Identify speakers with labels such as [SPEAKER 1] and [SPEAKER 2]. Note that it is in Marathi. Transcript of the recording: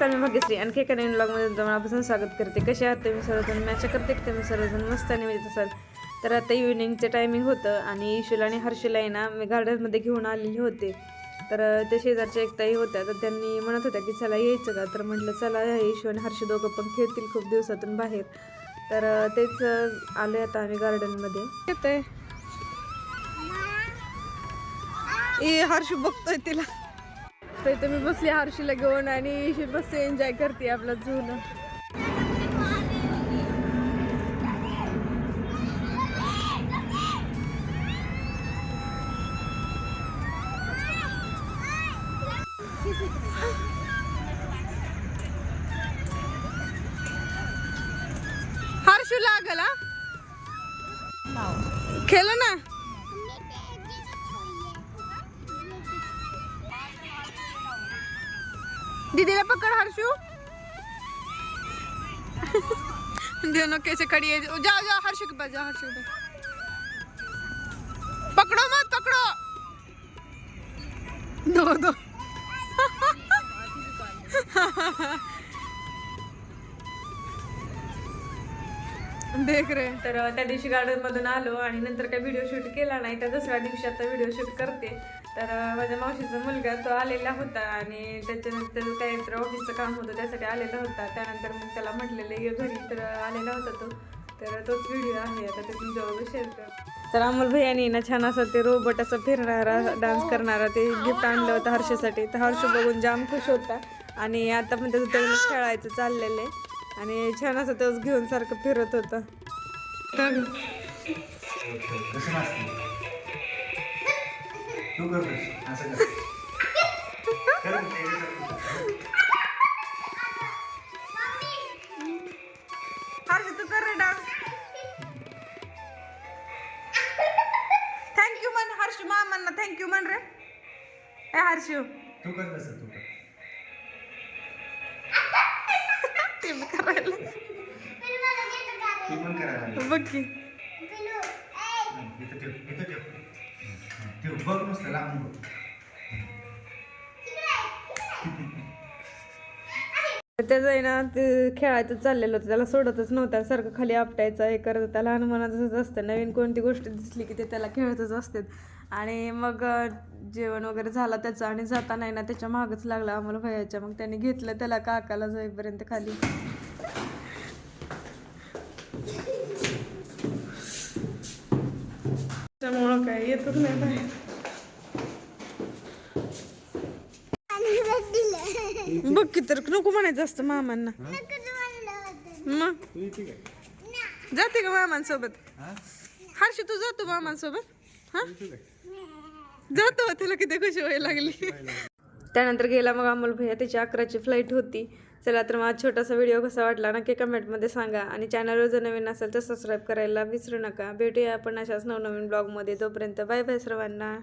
[SPEAKER 1] नमस्कार मी भाग्यश्री. आणखी एका नवीन ब्लॉगमध्ये तुमचं मनापासून स्वागत करते. कसे आहात तुम्ही सर्वजण? मॅच करते की तुम्ही सर्वजण मस्त आणि मिळत असाल. तर आता इव्हिनिंगचं टायमिंग होतं आणि इशूला आणि हर्षला आहे ना मी गार्डनमध्ये घेऊन आलेले होते. तर त्या ते शेजारच्या एकताही होत्या. तर त्यांनी म्हणत होत्या की चला यायचं का? तर म्हटलं चला ईशू आणि हर्ष दोघं पण खेळतील खूप दिवसातून बाहेर. तर तेच अं, आले आता आम्ही गार्डनमध्ये येतंय. आहे हर्ष बघतोय तिला. तर इथे मी बसली हर्षीला घेऊन आणि बसते एन्जॉय करते आपला झूला हर्षू लागला खेळ ना? दीदीला पकड़ हर्षू दोनों कैसे खड़ी है जाओ जाओ हर्षू के पास जाओ हर्षू के पास पकड़ो मत पकड़ो दो दो देख रे. तर त्या दिवशी गार्डन मधून आलो आणि नंतर काही व्हिडिओ शूट केला नाही तर दुसऱ्या दिवशी आता व्हिडिओ शूट करते. तर माझ्या मावशीचा मुलगा तो आलेला होता आणि त्याच्यानंतर काहीतरी ऑफिसचं काम होतं त्यासाठी आलेला होता. त्यानंतर मग त्याला म्हटलेलं ये घरी तर आलेला होता तो. तर तोच व्हिडिओ आहे. आता ते तुमच्याबरोबर शेअर कर. तर अमोल भैयानी ना छान असं ते रोबोट असं फिरणारा डान्स करणारा ते गिफ्ट आणलं होतं हर्षसाठी. तर हर्ष बघून जाम खुश होता. आणि आता पण त्याचं त्याला खेळायचं चाललेलं आहे. आणि छान असं तोच घेऊन सारखं फिरत होतं. तर
[SPEAKER 2] तू कर
[SPEAKER 1] हर्ष तू कर रे डान्स थँक्यू म्हण हर्ष मामांना थँक्यू म्हण रे. ए
[SPEAKER 2] तू कर तू कर.
[SPEAKER 1] ते मी करायला
[SPEAKER 2] लागली.
[SPEAKER 1] बघ की.
[SPEAKER 2] ठेव बघ नुसतं लांबून
[SPEAKER 1] त्याचं आहे ना ते खेळायचं चाललेलं होतं त्याला सोडतच नव्हतं. सारखं खाली आपटायचं हे करत त्याला हनुमानाचंच असतं. नवीन कोणती गोष्ट दिसली की ते त्याला खेळतच असतात. आणि मग जेवण वगैरे झालं त्याचं. आणि जाता नाही ना त्याच्या मागच लागला आम्हाला भयाच्या. मग त्याने घेतलं त्याला काकाला जाईपर्यंत खाली. त्यामुळं काय येतच नाही बाहेर. बघ की तर नको म्हणायचं असतं मामांना. मग? जाते का मामांसोबत? हर्षी तू जातो मामांसोबत? हा? जातो तिला किती खुशी व्हायला लागली. त्यानंतर गेला मग अमोल भैया त्याची अकराची फ्लाईट होती. चला तर माझा छोटासा व्हिडिओ कसा वाटला नक्की कमेंटमध्ये सांगा. आणि चॅनलवर जर नवीन असेल तर सबस्क्राईब करायला विसरू नका. भेटूया आपण अशाच नवनवीन ब्लॉगमध्ये तोपर्यंत बाय बाय सर्वांना.